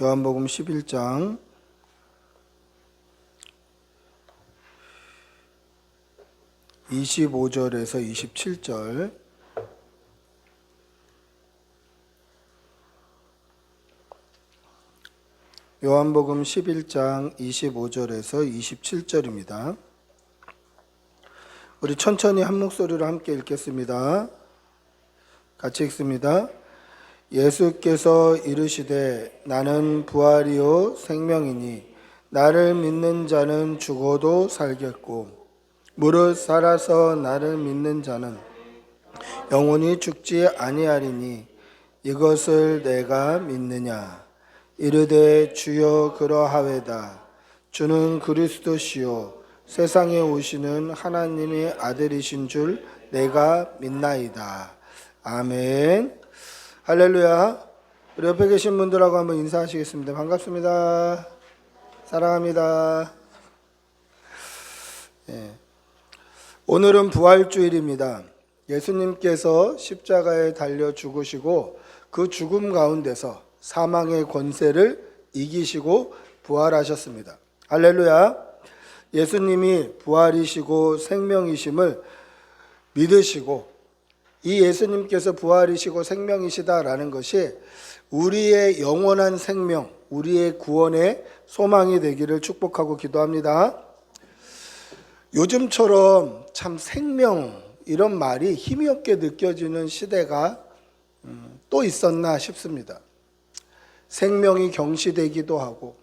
요한복음 11장 25절에서 27절 요한복음 11장 25절에서 27절입니다. 우리 천천히 한 목소리로 함께 읽겠습니다. 같이 읽습니다. 예수께서 이르시되 나는 부활이요 생명이니 나를 믿는 자는 죽어도 살겠고 무릇 살아서 나를 믿는 자는 영원히 죽지 아니하리니 이것을 내가 믿느냐? 이르되 주여 그러하외다. 주는 그리스도시요 세상에 오시는 하나님의 아들이신 줄 내가 믿나이다. 아멘 할렐루야 우리 옆에 계신 분들하고 한번 인사하시겠습니다 반갑습니다 사랑합니다 예. 오늘은 부활주일입니다. 예수님께서 십자가에 달려 죽으시고 그 죽음 가운데서 사망의 권세를 이기시고 부활하셨습니다. 할렐루야. 예수님이 부활이시고 생명이심을 믿으시고 이 예수님께서 부활이시고 생명이시다라는 것이 우리의 영원한 생명, 우리의 구원의 소망이 되기를 축복하고 기도합니다. 요즘처럼 참 생명 이런 말이 힘이 없게 느껴지는 시대가 음, 또 있었나 싶습니다. 생명이 경시되기도 하고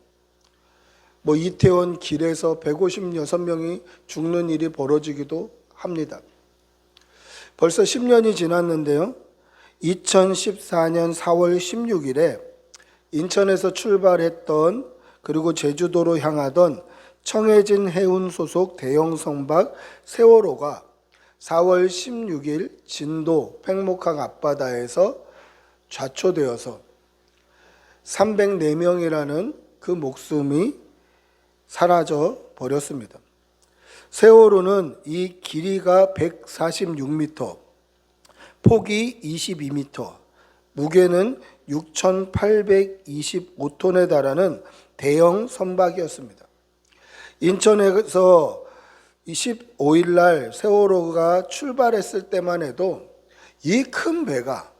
뭐 이태원 길에서 156명이 죽는 일이 벌어지기도 합니다. 벌써 10년이 지났는데요. 2014년 4월 16일에 인천에서 출발했던 그리고 제주도로 향하던 청해진 해운 소속 대형 선박 세월호가 4월 16일 진도 팽목항 앞바다에서 좌초되어서 304명이라는 그 목숨이 사라져 버렸습니다. 세월호는 이 길이가 146m, 폭이 22m, 무게는 6,825톤에 달하는 대형 선박이었습니다. 인천에서 25일 날 세월호가 출발했을 때만 해도 이 큰 배가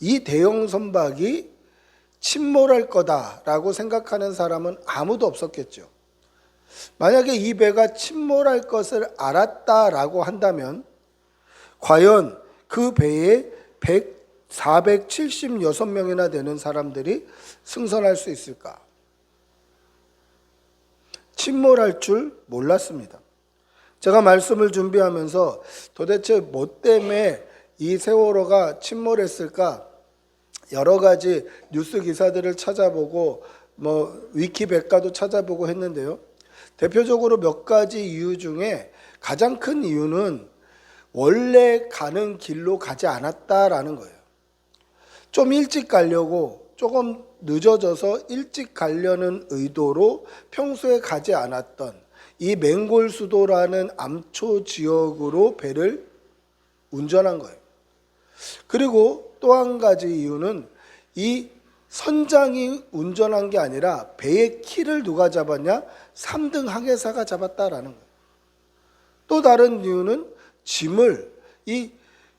이 대형 선박이 침몰할 거다라고 생각하는 사람은 아무도 없었겠죠. 만약에 이 배가 침몰할 것을 알았다라고 한다면 과연 그 배에 100, 476명이나 되는 사람들이 승선할 수 있을까? 침몰할 줄 몰랐습니다. 제가 말씀을 준비하면서 도대체 뭐 때문에 이 세월호가 침몰했을까? 여러 가지 뉴스 기사들을 찾아보고 뭐 위키 백과도 찾아보고 했는데요. 대표적으로 몇 가지 이유 중에 가장 큰 이유는 원래 가는 길로 가지 않았다라는 거예요. 좀 일찍 가려고 조금 늦어져서 일찍 가려는 의도로 평소에 가지 않았던 이 맹골 수도라는 암초 지역으로 배를 운전한 거예요. 그리고 또 한 가지 이유는 이 선장이 운전한 게 아니라 배의 키를 누가 잡았냐? 3등 항해사가 잡았다라는 거예요. 또 다른 이유는 짐을 이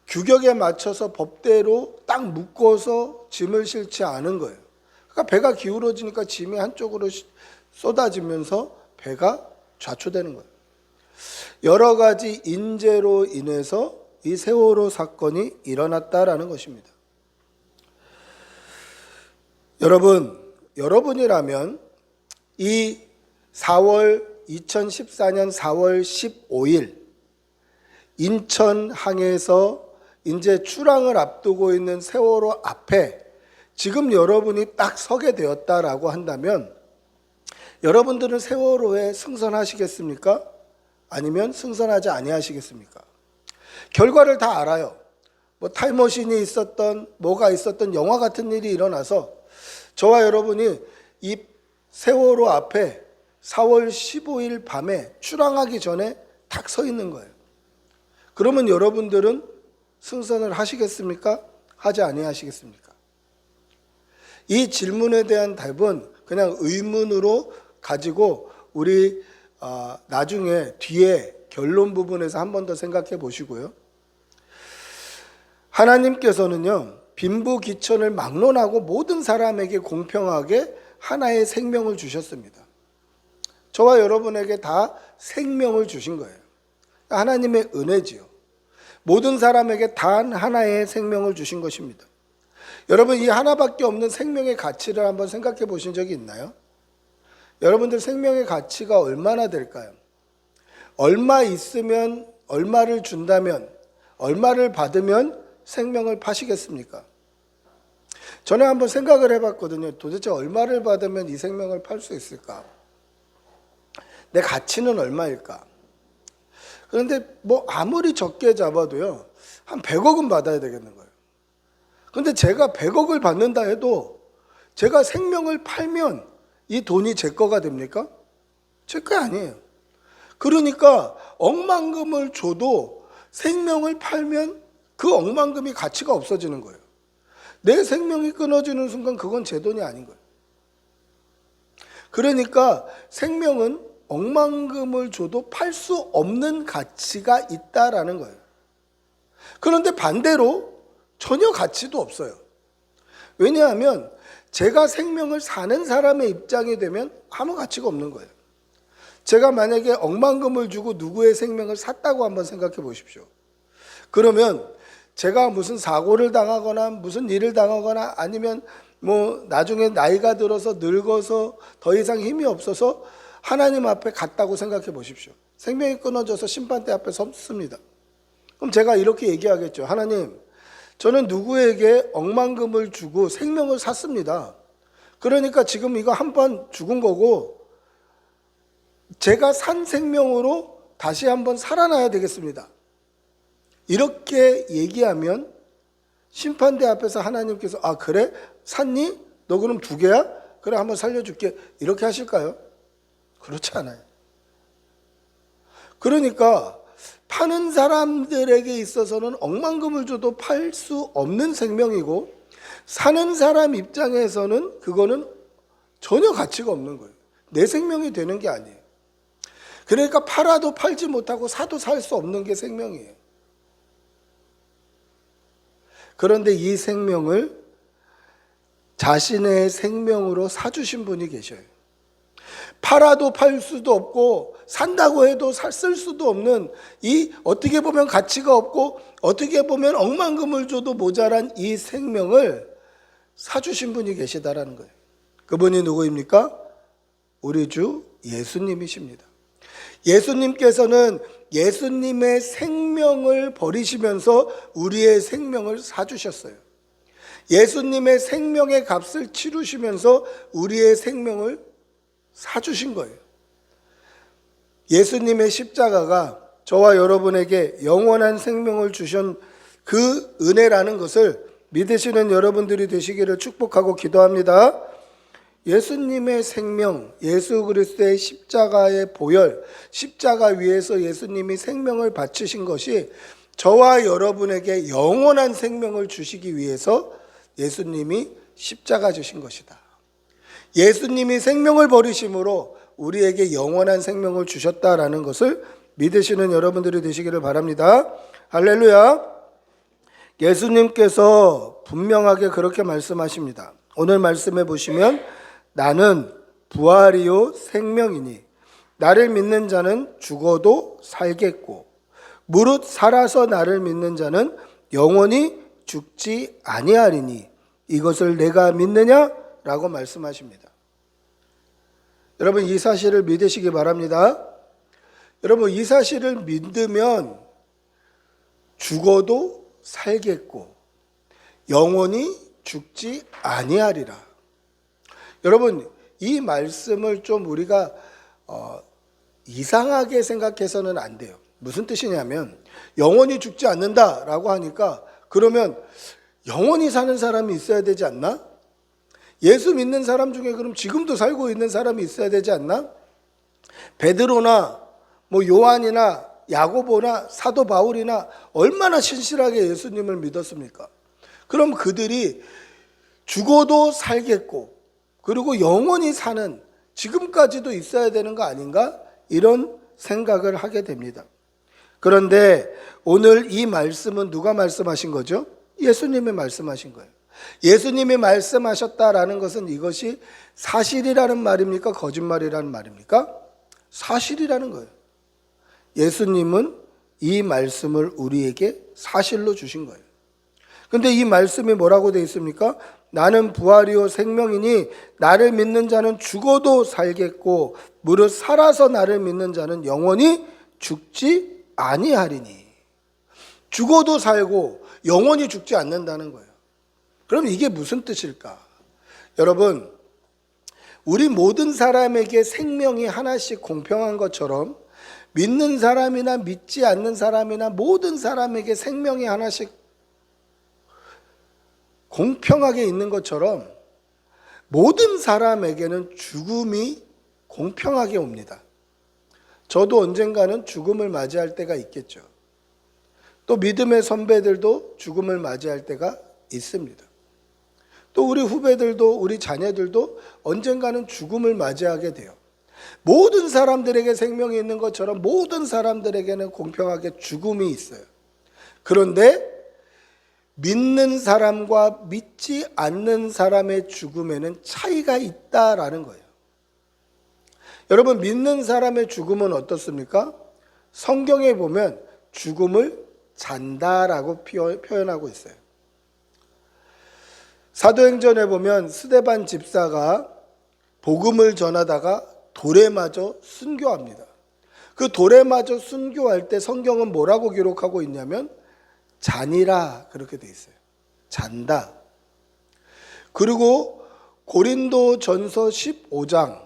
규격에 맞춰서 법대로 딱 묶어서 짐을 실지 않은 거예요. 그러니까 배가 기울어지니까 짐이 한쪽으로 쏟아지면서 배가 좌초되는 거예요. 여러 가지 인재로 인해서 이 세월호 사건이 일어났다라는 것입니다. 여러분, 여러분이라면 이 4월 2014년 4월 15일 인천 항에서 이제 출항을 앞두고 있는 세월호 앞에 지금 여러분이 딱 서게 되었다라고 한다면 여러분들은 세월호에 승선하시겠습니까? 아니면 승선하지 아니하시겠습니까? 결과를 다 알아요. 뭐 타임머신이 있었던 뭐가 있었던 영화 같은 일이 일어나서 저와 여러분이 이 세월호 앞에 4월 15일 밤에 출항하기 전에 딱서 있는 거예요. 그러면 여러분들은 승선을 하시겠습니까? 하지 아니하시겠습니까? 이 질문에 대한 답은 그냥 의문으로 가지고 우리 어, 나중에 뒤에 결론 부분에서 한 번 더 생각해 보시고요. 하나님께서는요, 빈부귀천을 막론하고 모든 사람에게 공평하게 하나의 생명을 주셨습니다. 저와 여러분에게 다 생명을 주신 거예요. 하나님의 은혜지요. 모든 사람에게 단 하나의 생명을 주신 것입니다. 여러분, 이 하나밖에 없는 생명의 가치를 한번 생각해 보신 적이 있나요? 여러분들 생명의 가치가 얼마나 될까요? 얼마 있으면, 얼마를 준다면, 얼마를 받으면 생명을 파시겠습니까? 저는 한번 생각을 해봤거든요. 도대체 얼마를 받으면 이 생명을 팔 수 있을까? 내 가치는 얼마일까? 그런데 뭐 아무리 적게 잡아도요, 한 100억은 받아야 되겠는 거예요. 근데 제가 100억을 받는다 해도 제가 생명을 팔면 이 돈이 제 거가 됩니까? 제 거 아니에요. 그러니까 억만금을 줘도 생명을 팔면 그 억만금이 가치가 없어지는 거예요. 내 생명이 끊어지는 순간 그건 제 돈이 아닌 거예요. 그러니까 생명은 억만금을 줘도 팔 수 없는 가치가 있다라는 거예요. 그런데 반대로 전혀 가치도 없어요. 왜냐하면 제가 생명을 사는 사람의 입장이 되면 아무 가치가 없는 거예요. 제가 만약에 억만금을 주고 누구의 생명을 샀다고 한번 생각해 보십시오. 그러면 제가 무슨 사고를 당하거나 무슨 일을 당하거나 아니면 뭐 나중에 나이가 들어서 늙어서 더 이상 힘이 없어서 하나님 앞에 갔다고 생각해 보십시오. 생명이 끊어져서 심판대 앞에 섰습니다. 그럼 제가 이렇게 얘기하겠죠. 하나님, 저는 누구에게 억만금을 주고 생명을 샀습니다. 그러니까 지금 이거 한 번 죽은 거고 제가 산 생명으로 다시 한번 살아나야 되겠습니다. 이렇게 얘기하면 심판대 앞에서 하나님께서 아 그래 샀니? 너 그럼 두 개야? 그래 한번 살려줄게 이렇게 하실까요? 그렇지 않아요. 그러니까 파는 사람들에게 있어서는 억만금을 줘도 팔 수 없는 생명이고 사는 사람 입장에서는 그거는 전혀 가치가 없는 거예요. 내 생명이 되는 게 아니에요. 그러니까 팔아도 팔지 못하고 사도 살 수 없는 게 생명이에요. 그런데 이 생명을 자신의 생명으로 사주신 분이 계셔요. 팔아도 팔 수도 없고 산다고 해도 쓸 수도 없는 이 어떻게 보면 가치가 없고 어떻게 보면 억만금을 줘도 모자란 이 생명을 사주신 분이 계시다라는 거예요. 그분이 누구입니까? 우리 주 예수님이십니다. 예수님께서는 예수님의 생명을 버리시면서 우리의 생명을 사주셨어요. 예수님의 생명의 값을 치르시면서 우리의 생명을 사주신 거예요. 예수님의 십자가가 저와 여러분에게 영원한 생명을 주신 그 은혜라는 것을 믿으시는 여러분들이 되시기를 축복하고 기도합니다. 예수님의 생명, 예수 그리스도의 십자가의 보혈, 십자가 위에서 예수님이 생명을 바치신 것이 저와 여러분에게 영원한 생명을 주시기 위해서 예수님이 십자가 주신 것이다. 예수님이 생명을 버리심으로 우리에게 영원한 생명을 주셨다라는 것을 믿으시는 여러분들이 되시기를 바랍니다. 할렐루야. 예수님께서 분명하게 그렇게 말씀하십니다. 오늘 말씀해 보시면 나는 부활이요 생명이니 나를 믿는 자는 죽어도 살겠고 무릇 살아서 나를 믿는 자는 영원히 죽지 아니하리니 이것을 내가 믿느냐라고 말씀하십니다. 여러분 이 사실을 믿으시기 바랍니다. 여러분 이 사실을 믿으면 죽어도 살겠고 영원히 죽지 아니하리라. 여러분 이 말씀을 좀 우리가 어, 이상하게 생각해서는 안 돼요. 무슨 뜻이냐면 영원히 죽지 않는다라고 하니까 그러면 영원히 사는 사람이 있어야 되지 않나? 예수 믿는 사람 중에 그럼 지금도 살고 있는 사람이 있어야 되지 않나? 베드로나 뭐 요한이나 야고보나 사도 바울이나 얼마나 신실하게 예수님을 믿었습니까? 그럼 그들이 죽어도 살겠고 그리고 영원히 사는 지금까지도 있어야 되는 거 아닌가? 이런 생각을 하게 됩니다. 그런데 오늘 이 말씀은 누가 말씀하신 거죠? 예수님이 말씀하신 거예요. 예수님이 말씀하셨다라는 것은 이것이 사실이라는 말입니까? 거짓말이라는 말입니까? 사실이라는 거예요. 예수님은 이 말씀을 우리에게 사실로 주신 거예요. 근데 이 말씀이 뭐라고 되어 있습니까? 나는 부활이요 생명이니 나를 믿는 자는 죽어도 살겠고 무릇 살아서 나를 믿는 자는 영원히 죽지 아니하리니. 죽어도 살고 영원히 죽지 않는다는 거예요. 그럼 이게 무슨 뜻일까? 여러분, 우리 모든 사람에게 생명이 하나씩 공평한 것처럼 믿는 사람이나 믿지 않는 사람이나 모든 사람에게 생명이 하나씩 공평하게 있는 것처럼 모든 사람에게는 죽음이 공평하게 옵니다. 저도 언젠가는 죽음을 맞이할 때가 있겠죠. 또 믿음의 선배들도 죽음을 맞이할 때가 있습니다. 또 우리 후배들도 우리 자녀들도 언젠가는 죽음을 맞이하게 돼요. 모든 사람들에게 생명이 있는 것처럼 모든 사람들에게는 공평하게 죽음이 있어요. 그런데 믿는 사람과 믿지 않는 사람의 죽음에는 차이가 있다라는 거예요. 여러분, 믿는 사람의 죽음은 어떻습니까? 성경에 보면 죽음을 잔다라고 표현하고 있어요. 사도행전에 보면 스데반 집사가 복음을 전하다가 돌에 맞아 순교합니다. 그 돌에 맞아 순교할 때 성경은 뭐라고 기록하고 있냐면 잔이라 그렇게 돼 있어요. 잔다. 그리고 고린도 전서 15장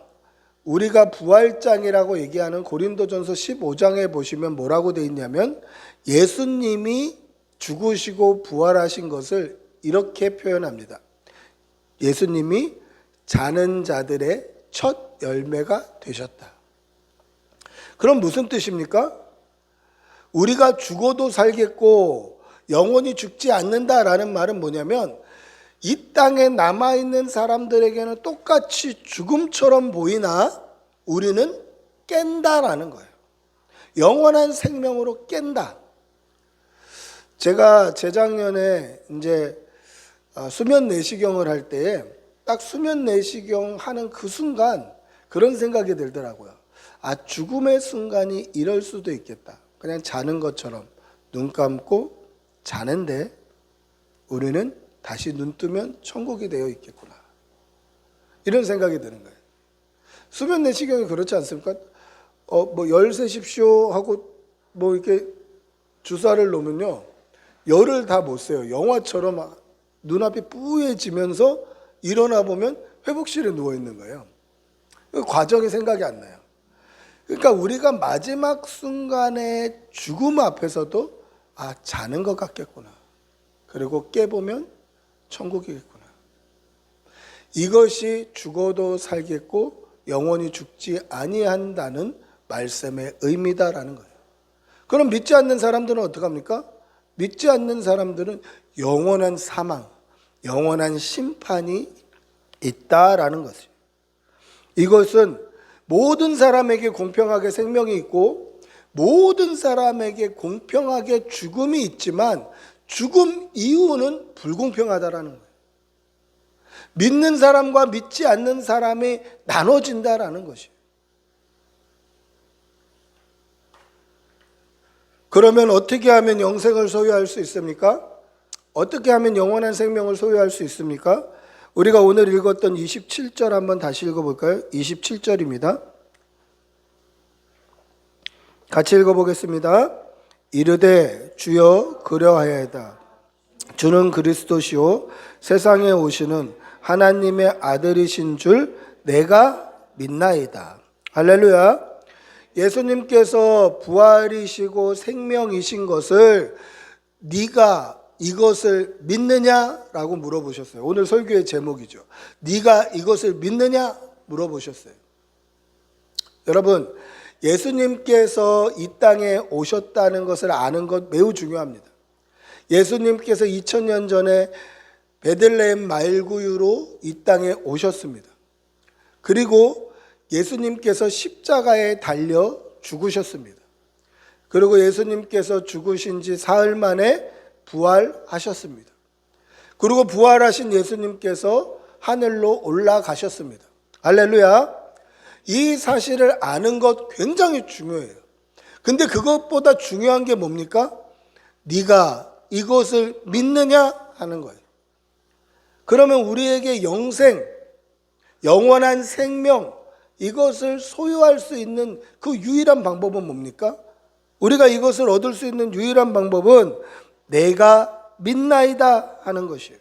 우리가 부활장이라고 얘기하는 고린도전서 15장에 보시면 뭐라고 돼 있냐면 예수님이 죽으시고 부활하신 것을 이렇게 표현합니다. 예수님이 자는 자들의 첫 열매가 되셨다. 그럼 무슨 뜻입니까? 우리가 죽어도 살겠고 영원히 죽지 않는다라는 말은 뭐냐면 이 땅에 남아있는 사람들에게는 똑같이 죽음처럼 보이나 우리는 깬다라는 거예요. 영원한 생명으로 깬다. 제가 재작년에 이제 아, 수면 내시경을 할 때에 딱 수면 내시경 하는 그 순간 그런 생각이 들더라고요. 아, 죽음의 순간이 이럴 수도 있겠다. 그냥 자는 것처럼 눈 감고 자는데 우리는 다시 눈 뜨면 천국이 되어 있겠구나. 이런 생각이 드는 거예요. 수면 내시경이 그렇지 않습니까? 어, 뭐, 열 세십시오 하고 뭐 이렇게 주사를 놓으면요. 열을 다 못 세요. 영화처럼 눈앞이 뿌얘지면서 일어나 보면 회복실에 누워 있는 거예요. 그 과정이 생각이 안 나요. 그러니까 우리가 마지막 순간에 죽음 앞에서도 아, 자는 것 같겠구나. 그리고 깨보면 천국이겠구나. 이것이 죽어도 살겠고 영원히 죽지 아니한다는 말씀의 의미다라는 거예요. 그럼 믿지 않는 사람들은 어떡합니까? 믿지 않는 사람들은 영원한 사망, 영원한 심판이 있다라는 것이죠. 이것은 모든 사람에게 공평하게 생명이 있고 모든 사람에게 공평하게 죽음이 있지만 죽음 이후는 불공평하다라는 거예요. 믿는 사람과 믿지 않는 사람이 나눠진다라는 것이에요. 그러면 어떻게 하면 영생을 소유할 수 있습니까? 어떻게 하면 영원한 생명을 소유할 수 있습니까? 우리가 오늘 읽었던 27절 한번 다시 읽어볼까요? 27절입니다. 같이 읽어보겠습니다. 이르되 주여 그려하여다. 주는 그리스도시요 세상에 오시는 하나님의 아들이신 줄 내가 믿나이다. 할렐루야. 예수님께서 부활이시고 생명이신 것을 네가 이것을 믿느냐라고 물어보셨어요. 오늘 설교의 제목이죠. 네가 이것을 믿느냐 물어보셨어요. 여러분, 예수님께서 이 땅에 오셨다는 것을 아는 것 매우 중요합니다. 예수님께서 2000년 전에 베들레헴 말구유로 이 땅에 오셨습니다. 그리고 예수님께서 십자가에 달려 죽으셨습니다. 그리고 예수님께서 죽으신 지 사흘 만에 부활하셨습니다. 그리고 부활하신 예수님께서 하늘로 올라가셨습니다. 할렐루야. 이 사실을 아는 것 굉장히 중요해요. 근데 그것보다 중요한 게 뭡니까? 네가 이것을 믿느냐 하는 거예요. 그러면 우리에게 영생, 영원한 생명 이것을 소유할 수 있는 그 유일한 방법은 뭡니까? 우리가 이것을 얻을 수 있는 유일한 방법은 내가 믿나이다 하는 것이에요.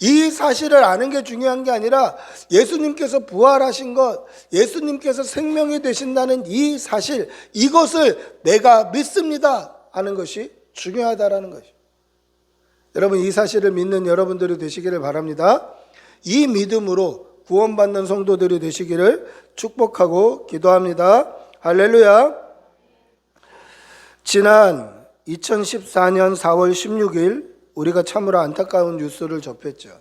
이 사실을 아는 게 중요한 게 아니라 예수님께서 부활하신 것, 예수님께서 생명이 되신다는 이 사실, 이것을 내가 믿습니다 하는 것이 중요하다라는 것이. 여러분 이 사실을 믿는 여러분들이 되시기를 바랍니다. 이 믿음으로 구원받는 성도들이 되시기를 축복하고 기도합니다. 할렐루야. 지난 2014년 4월 16일 우리가 참으로 안타까운 뉴스를 접했죠.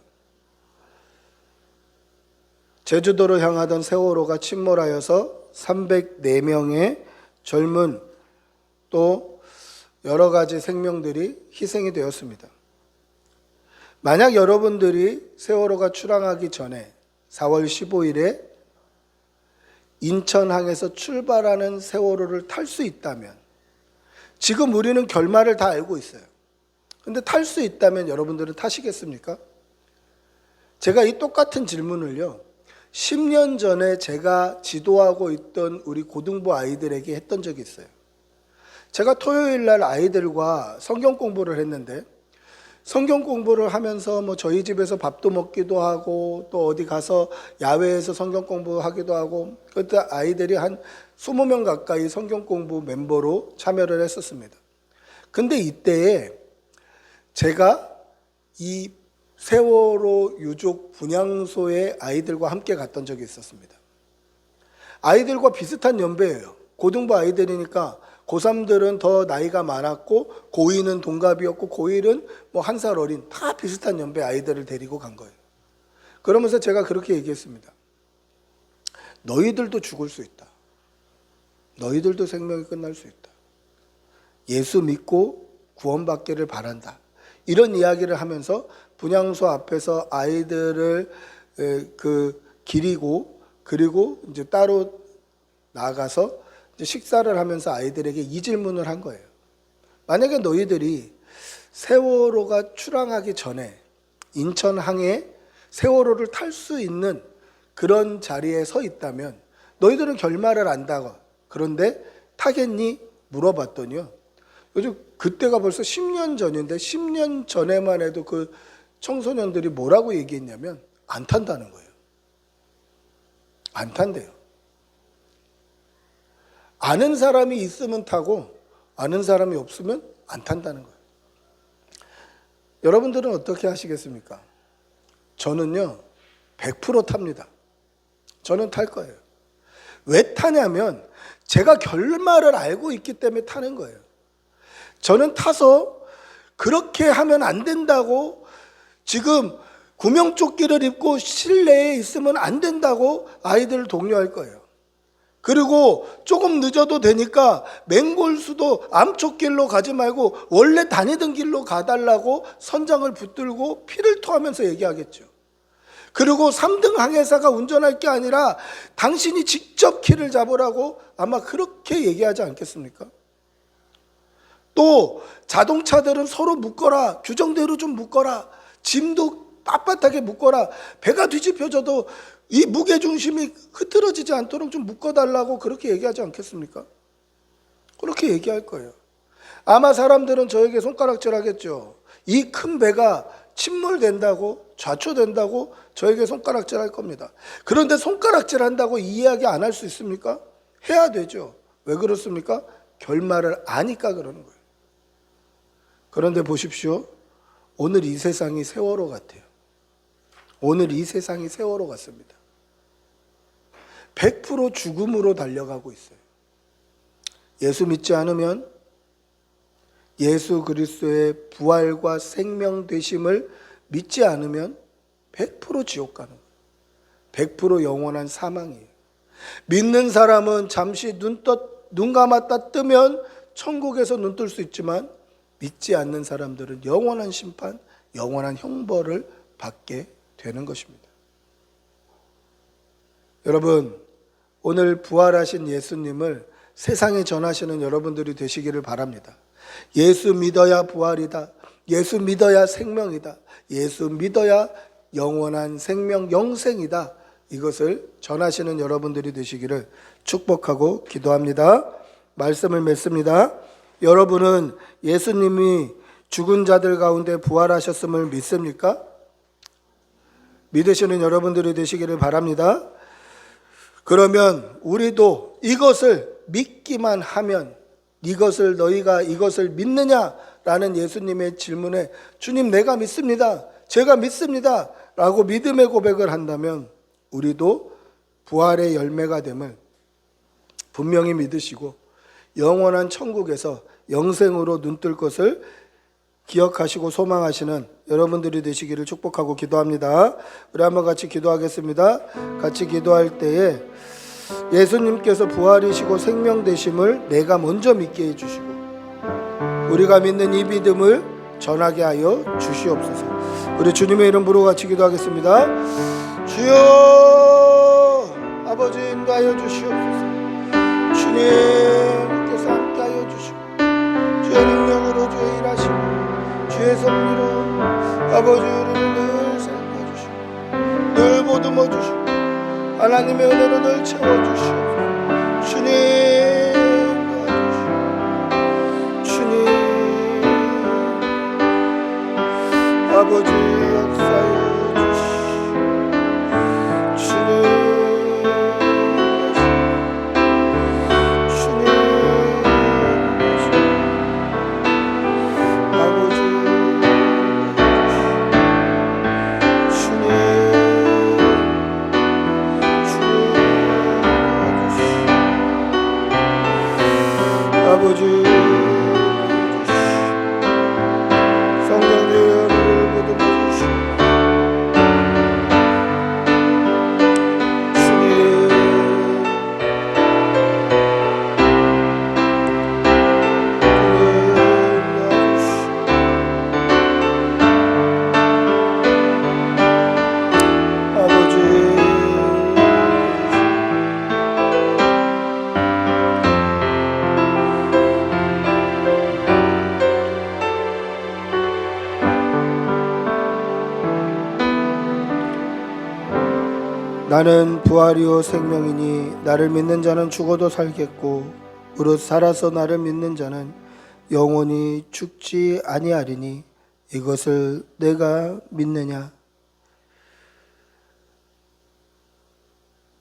제주도로 향하던 세월호가 침몰하여서 304명의 젊은 또 여러 가지 생명들이 희생이 되었습니다. 만약 여러분들이 세월호가 출항하기 전에 4월 15일에 인천항에서 출발하는 세월호를 탈 수 있다면 지금 우리는 결말을 다 알고 있어요. 근데 탈 수 있다면 여러분들은 타시겠습니까? 제가 이 똑같은 질문을요. 10년 전에 제가 지도하고 있던 우리 고등부 아이들에게 했던 적이 있어요. 제가 토요일 날 아이들과 성경 공부를 했는데 성경 공부를 하면서 뭐 저희 집에서 밥도 먹기도 하고 또 어디 가서 야외에서 성경 공부하기도 하고 그때 아이들이 한 20명 가까이 성경 공부 멤버로 참여를 했었습니다. 근데 이때에 제가 이 세월호 유족 분향소의 아이들과 함께 갔던 적이 있었습니다. 아이들과 비슷한 연배예요. 고등부 아이들이니까 고3들은 더 나이가 많았고 고2는 동갑이었고 고1은 뭐 한 살 어린 다 비슷한 연배 아이들을 데리고 간 거예요. 그러면서 제가 그렇게 얘기했습니다. 너희들도 죽을 수 있다. 너희들도 생명이 끝날 수 있다. 예수 믿고 구원받기를 바란다. 이런 이야기를 하면서 분향소 앞에서 아이들을 에, 그 기리고 그리고 이제 따로 나가서 식사를 하면서 아이들에게 이 질문을 한 거예요. 만약에 너희들이 세월호가 출항하기 전에 인천항에 세월호를 탈 수 있는 그런 자리에 서 있다면 너희들은 결말을 안다고 그런데 타겠니? 물어봤더니요. 요즘 그때가 벌써 10년 전인데 10년 전에만 해도 그 청소년들이 뭐라고 얘기했냐면 안 탄다는 거예요. 안 탄대요. 아는 사람이 있으면 타고 아는 사람이 없으면 안 탄다는 거예요. 여러분들은 어떻게 하시겠습니까? 저는요, 100% 탑니다. 저는 탈 거예요. 왜 타냐면 제가 결말을 알고 있기 때문에 타는 거예요. 저는 타서 그렇게 하면 안 된다고 지금 구명조끼를 입고 실내에 있으면 안 된다고 아이들을 독려할 거예요. 그리고 조금 늦어도 되니까 맹골수도 암초길로 가지 말고 원래 다니던 길로 가달라고 선장을 붙들고 피를 토하면서 얘기하겠죠. 그리고 3등 항해사가 운전할 게 아니라 당신이 직접 키를 잡으라고 아마 그렇게 얘기하지 않겠습니까? 또 자동차들은 서로 묶어라. 규정대로 좀 묶어라. 짐도 빳빳하게 묶어라. 배가 뒤집혀져도 이 무게 중심이 흐트러지지 않도록 좀 묶어달라고 그렇게 얘기하지 않겠습니까? 그렇게 얘기할 거예요. 아마 사람들은 저에게 손가락질 하겠죠. 이 큰 배가 침몰된다고 좌초된다고 저에게 손가락질 할 겁니다. 그런데 손가락질 한다고 이야기 안 할 수 있습니까? 해야 되죠. 왜 그렇습니까? 결말을 아니까 그러는 거예요. 그런데 보십시오. 오늘 이 세상이 세월호 같아요. 오늘 이 세상이 세월호 같습니다. 100% 죽음으로 달려가고 있어요. 예수 믿지 않으면 예수 그리스도의 부활과 생명 되심을 믿지 않으면 100% 지옥 가는 거예요. 100% 영원한 사망이에요. 믿는 사람은 잠시 눈, 떠, 눈 감았다 뜨면 천국에서 눈 뜰 수 있지만 믿지 않는 사람들은 영원한 심판, 영원한 형벌을 받게 되는 것입니다. 여러분, 오늘 부활하신 예수님을 세상에 전하시는 여러분들이 되시기를 바랍니다. 예수 믿어야 부활이다. 예수 믿어야 생명이다. 예수 믿어야 영원한 생명, 영생이다. 이것을 전하시는 여러분들이 되시기를 축복하고 기도합니다. 말씀을 맺습니다. 여러분은 예수님이 죽은 자들 가운데 부활하셨음을 믿습니까? 믿으시는 여러분들이 되시기를 바랍니다. 그러면 우리도 이것을 믿기만 하면 이것을 너희가 이것을 믿느냐라는 예수님의 질문에 주님 내가 믿습니다. 제가 믿습니다. 라고 믿음의 고백을 한다면 우리도 부활의 열매가 됨을 분명히 믿으시고 영원한 천국에서 영생으로 눈뜰 것을 기억하시고 소망하시는 여러분들이 되시기를 축복하고 기도합니다. 우리 한번 같이 기도하겠습니다. 같이 기도할 때에 예수님께서 부활이시고 생명 되심을 내가 먼저 믿게 해 주시고 우리가 믿는 이 믿음을 전하게 하여 주시옵소서. 우리 주님의 이름 부르고 같이 기도하겠습니다. 주여 아버지 인도하여 주시옵소서. 주님 섭리로 아버지 우리를 늘 살펴주시고 늘 보듬어 주시고 하나님의 은혜로 늘 채워주시옵소서. 주님 아버지 나는 부활이요 생명이니 나를 믿는 자는 죽어도 살겠고 무릇 살아서 나를 믿는 자는 영원히 죽지 아니하리니 이것을 내가 믿느냐?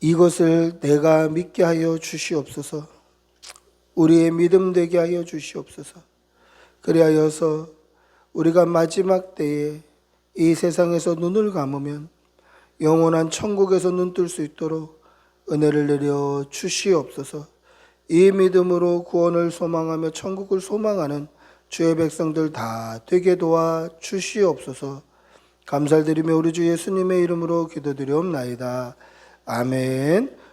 이것을 내가 믿게 하여 주시옵소서. 우리의 믿음 되게 하여 주시옵소서. 그리하여서 우리가 마지막 때에 이 세상에서 눈을 감으면 영원한 천국에서 눈뜰 수 있도록 은혜를 내려 주시옵소서. 이 믿음으로 구원을 소망하며 천국을 소망하는 주의 백성들 다 되게 도와 주시옵소서. 감사드리며 우리 주 예수님의 이름으로 기도드리옵나이다. 아멘.